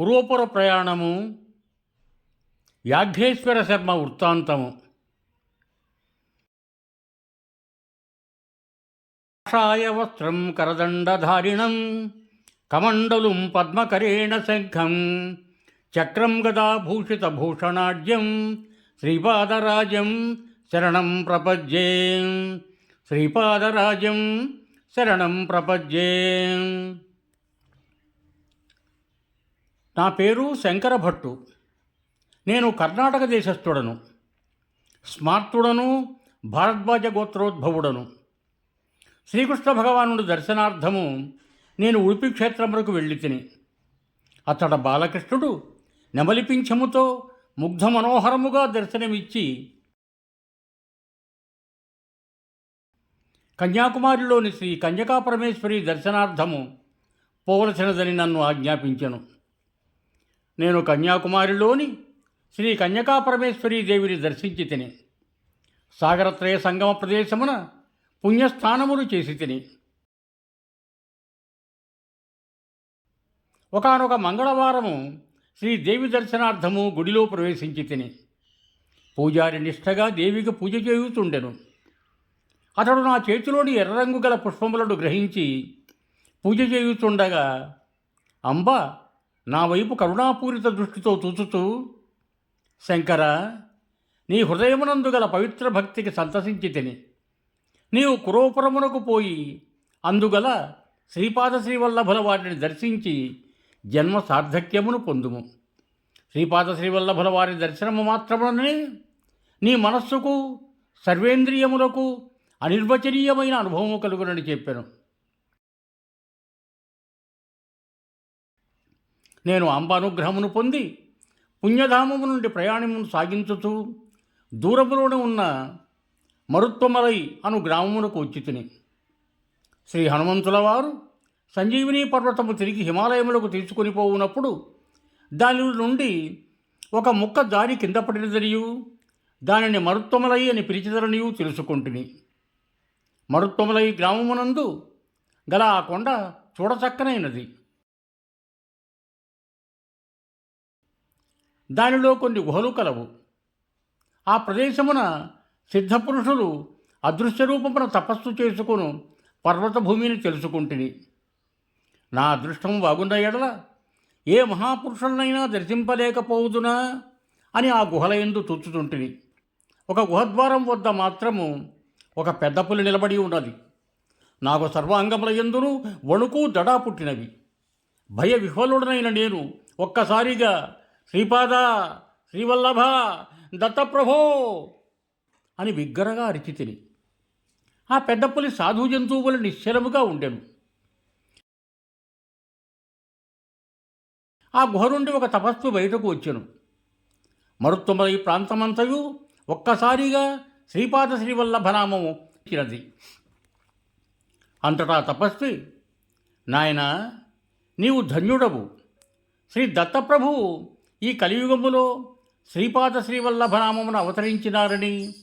కురువపుర ప్రయాణము వ్యాఘ్రేశ్వర శర్మ వృత్తాంతము. కాషాయ వస్త్రం కరదండధారిణం కమండలుం పద్మకరేణ శంఖం చక్రం గదాభూషిత భూషణాఢ్యం శ్రీపాదరాజం శరణం ప్రపద్యే శ్రీపాదరాజం శరణం ప్రపద్యే. నా పేరు శంకర భట్టు. నేను కర్ణాటక దేశస్థుడను. స్మార్తుడను భారద్వాజ గోత్రోద్భవుడను. శ్రీకృష్ణ భగవానుడి దర్శనార్థము నేను ఉడిపి క్షేత్రములకు వెళ్ళి తిని అతడ బాలకృష్ణుడు. నెమలిపించముతో ముగ్ధ మనోహరముగా దర్శనమిచ్చి కన్యాకుమారిలోని శ్రీ కన్యకాపరమేశ్వరి దర్శనార్థము పోవలసినదని నన్ను ఆజ్ఞాపించను. నేను కన్యాకుమారిలోని శ్రీ కన్యకాపరమేశ్వరీ దేవిని దర్శించి తిని సాగరత్రయ సంగమ ప్రదేశమున పుణ్యస్థానములు చేసి తిని ఒకనొక మంగళవారము శ్రీదేవి దర్శనార్థము గుడిలో ప్రవేశించి తిని పూజారి నిష్ఠగా దేవికి పూజ చేయుతుండెను అతడు నా చేతిలోని ఎర్రరంగు గల పుష్పములను గ్రహించి పూజ చేయుచుండగా అంబ నా వైపు కరుణాపూరిత దృష్టితో చూచుతూ శంకర నీ హృదయమునందు గల పవిత్ర భక్తికి సంతసించి తిని. నీవు కురోపురమునకు పోయి అందుగల శ్రీపాద శ్రీవల్లభుల వారిని దర్శించి జన్మ సార్థక్యమును పొందుము. శ్రీపాద శ్రీవల్లభుల వారి దర్శనము మాత్రముననే నీ మనస్సుకు సర్వేంద్రియములకు అనిర్వచనీయమైన అనుభవము కలుగునని చెప్పాను. నేను అంబానుగ్రహమును పొంది పుణ్యధామము నుండి ప్రయాణమును సాగించుతూ దూరములోనే ఉన్న మరుత్వమలై అను గ్రామమునకు వచ్చి తిని. శ్రీ హనుమంతుల వారు సంజీవిని పర్వతము తిరిగి హిమాలయములకు తీసుకొని పోవునప్పుడు దాని నుండి ఒక ముక్క దారి కింద పడినదనియు దానిని మరుత్వములై అని పిలిచిదరనియు తెలుసుకుంటుని. మరుత్వములై గ్రామమునందు గల ఆ కొండ చూడచక్కనైనది. దానిలో కొన్ని గుహలు కలవు. ఆ ప్రదేశమున సిద్ధపురుషులు అదృశ్య రూపమున తపస్సు చేసుకును పర్వత భూమిని తెలుసుకుంటుని. నా అదృష్టం బాగున్న ఎడల ఏ మహాపురుషులనైనా దర్శింపలేకపోదునా అని ఆ గుహల ఎందు చూచుతుంటిని ఒక గుహద్వారం వద్ద మాత్రము ఒక పెద్ద పులి నిలబడి ఉన్నది. నాకు సర్వాంగముల ఎందును వణుకు దడా పుట్టినవి. భయ విహ్వలుడనైన నేను ఒక్కసారిగా శ్రీపాద శ్రీవల్లభ దత్తప్రభో అని బిగ్గరగా అరిచి తిని ఆ పెద్ద పులి సాధు జంతువులు నిశ్చలముగా ఉండెను. ఆ గుహ నుండి ఒక తపస్సు బయటకు వచ్చెను. మరుత్తుమల ఈ ప్రాంతమంతయు ఒక్కసారిగా శ్రీపాద శ్రీవల్లభనామము ఇచ్చినది అంతటా తపస్వి నాయన నీవు ధన్యుడవు. శ్రీ దత్తప్రభు ఈ కలియుగములో శ్రీపాద శ్రీవల్లభనామమును అవతరించినారని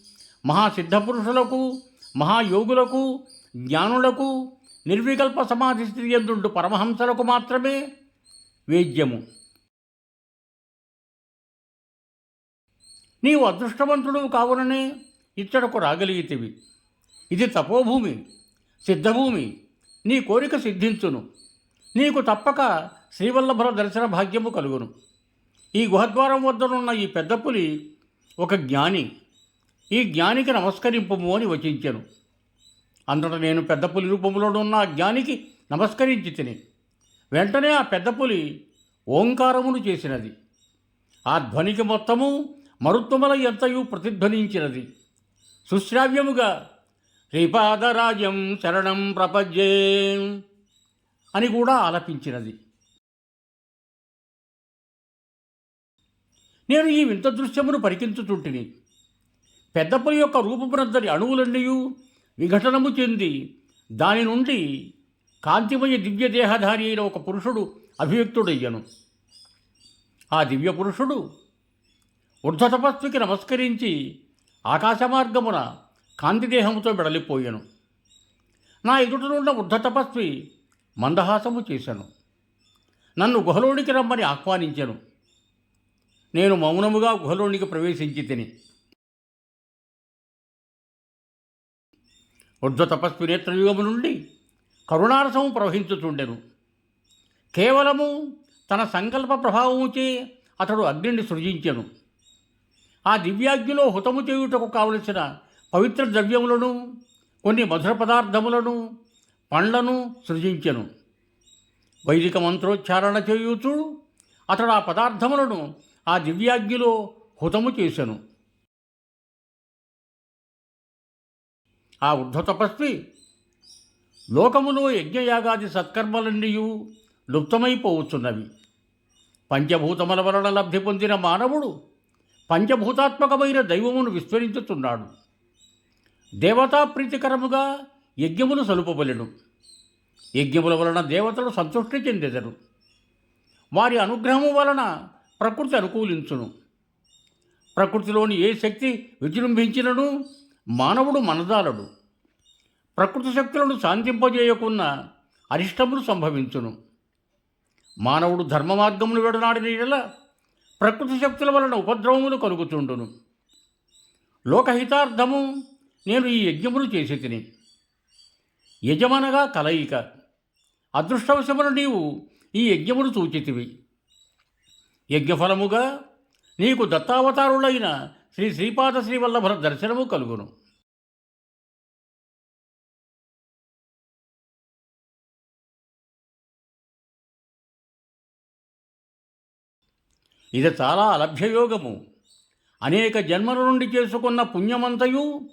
మహాసిద్ధపురుషులకు మహాయోగులకు జ్ఞానులకు నిర్వికల్ప సమాధి స్థితి ఎందుండు పరమహంసలకు మాత్రమే వేద్యము. నీవు అదృష్టవంతుడు కావుననే ఇచ్చడకు రాగలిగితివి. ఇది తపోభూమి సిద్ధభూమి నీ కోరిక సిద్ధించును. నీకు తప్పక శ్రీవల్లభుల దర్శన భాగ్యము కలుగును. ఈ గుహద్వారం వద్దనున్న ఈ పెద్ద పులి ఒక జ్ఞాని. ఈ జ్ఞానికి నమస్కరింపము అని వచించాను. అందుట నేను పెద్ద పులి రూపంలో ఉన్న ఆ జ్ఞానికి నమస్కరించి తిని వెంటనే ఆ పెద్ద పులి ఓంకారమును చేసినది. ఆ ధ్వనికి మొత్తము మరుత్తుమల ఎంతయు ప్రతిధ్వనించినది. సుశ్రావ్యముగా శ్రీపాదరాజ్యం శరణం ప్రపజ్యే అని కూడా ఆలపించినది. నేను ఈ వింత దృశ్యమును పరికించుచుంటిని. పెద్దపులి యొక్క రూపమునందరి అణువులన్నీ విఘటనము చెంది దాని నుండి కాంతిమయ దివ్య దేహధారి అయిన ఒక పురుషుడు అభివ్యక్తుడయ్యను. ఆ దివ్య పురుషుడు ఊర్ధతపస్వికి నమస్కరించి ఆకాశ మార్గమున కాంతిదేహముతో బెడలిపోయాను నా ఎదుటనున్న వృద్ధతపస్వి మందహాసము చేశాను నన్ను గుహలోనికి రమ్మని ఆహ్వానించాను. నేను మౌనముగా గుహలోనికి ప్రవేశించి తిని ఉర్ధ్వ తపస్వి నేత్రయుగము నుండి కరుణారసము ప్రవహించుచుండెను. కేవలము తన సంకల్ప ప్రభావముచే అతడు అగ్నిని సృజించెను. ఆ దివ్యాగ్నిలో హుతము చేయుటకు కావలసిన పవిత్ర ద్రవ్యములను కొన్ని మధుర పదార్థములను పండ్లను సృజించెను. వైదిక మంత్రోచ్చారణ చేయుచు అతడు ఆ పదార్థములను ఆ దివ్యాగ్నిలో హుతము చేశాను ఆ వృద్ధ తపస్వి లోకములో యజ్ఞయాగాది సత్కర్మలన్నీయు లుప్తమైపోవచ్చున్నవి. పంచభూతముల వలన లబ్ధి పొందిన మానవుడు పంచభూతాత్మకమైన దైవమును విస్మరించుతున్నాడు దేవతా ప్రీతికరముగా యజ్ఞములు సలుపబలెను. యజ్ఞముల వలన దేవతలు సంతృష్టి చెందెదరు. వారి అనుగ్రహము వలన ప్రకృతి అనుకూలించును. ప్రకృతిలోని ఏ శక్తి విజృంభించినను మానవుడు మనదాలడు. ప్రకృతి శక్తులను శాంతింపజేయకున్న అరిష్టములు సంభవించును. మానవుడు ధర్మ మార్గమును విడనాడిన ఎడల ప్రకృతి శక్తుల వలన ఉపద్రవములు కలుగుతుండును. లోకహితార్థము నేను ఈ యజ్ఞములు చేసి తిని యజమానగా కలయిక. అదృష్టవశమున నీవు ఈ యజ్ఞమును సూచితివి. యజ్ఞఫలముగా నీకు దత్తావతారులైన శ్రీ శ్రీపాద శ్రీవల్లభర దర్శనము కలుగును. ఇది చాలా అలభ్యయోగము. అనేక జన్మల నుండి చేసుకున్న పుణ్యమంతయు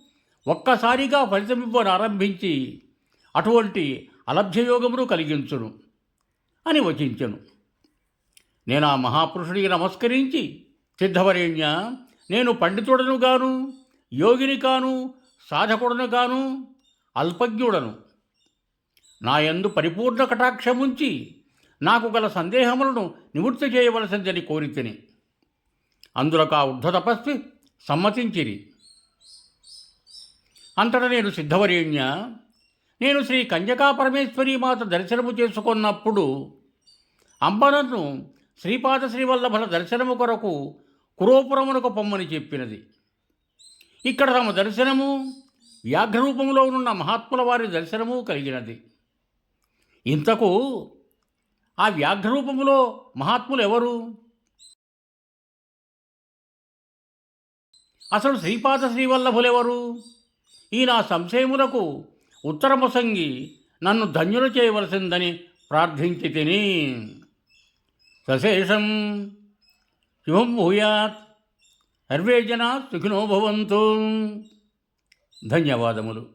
ఒక్కసారిగా ఫలితమివ్వనారంభించి అటువంటి అలభ్యయోగమును కలిగించును అని వచించను. నేను ఆ మహాపురుషుడికి నమస్కరించి సిద్ధవరేణ్య నేను పండితుడను గాను యోగిని కాను సాధకుడను గాను అల్పజ్ఞుడను. నా యందు పరిపూర్ణ కటాక్షముంచి నాకు గల సందేహములను నివృత్తి చేయవలసిందని కోరితిని అందులకు ఆ ఉద్ధ తపస్వి సమ్మతించిరి. అంతటా నేను సిద్ధవరేణ్య నేను శ్రీ కంజకా పరమేశ్వరి మాత దర్శనము చేసుకున్నప్పుడు అంబరను శ్రీపాద శ్రీవల్లభల దర్శనము కొరకు కురోపురమునకు పొమ్మని చెప్పినది. ఇక్కడ తమ దర్శనము వ్యాఘ్రరూపంలో ఉన్న మహాత్ముల వారి దర్శనము కలిగినది. ఇంతకు ఆ వ్యాఘ్రరూపములో మహాత్ములు ఎవరు? అసలు శ్రీపాద శ్రీవల్లభులెవరు ఈ నా సంశయములకు ఉత్తరముసంగి నన్ను ధన్యులు చేయవలసిందని ప్రార్థించి తిని సశేషం శుభం భూయాత్. సర్వే జనా సుఖినో భవంతు. ధన్యవాదములు.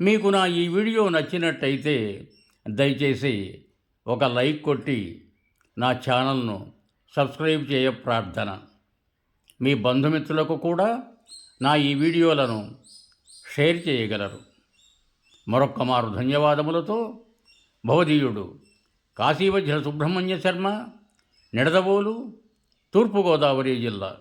మీకు నా ఈ వీడియో నచ్చినట్టయితే దయచేసి ఒక లైక్ కొట్టి నా ఛానల్ను సబ్స్క్రైబ్ చేయ ప్రార్థన. మీ బంధుమిత్రులకు కూడా నా ఈ వీడియోలను షేర్ చేయగలరు. మరొక్క మారు ధన్యవాదములతో భవదీయుడు కాశీవజ్ర సుబ్రహ్మణ్య శర్మ నిడదవోలు తూర్పుగోదావరి జిల్లా.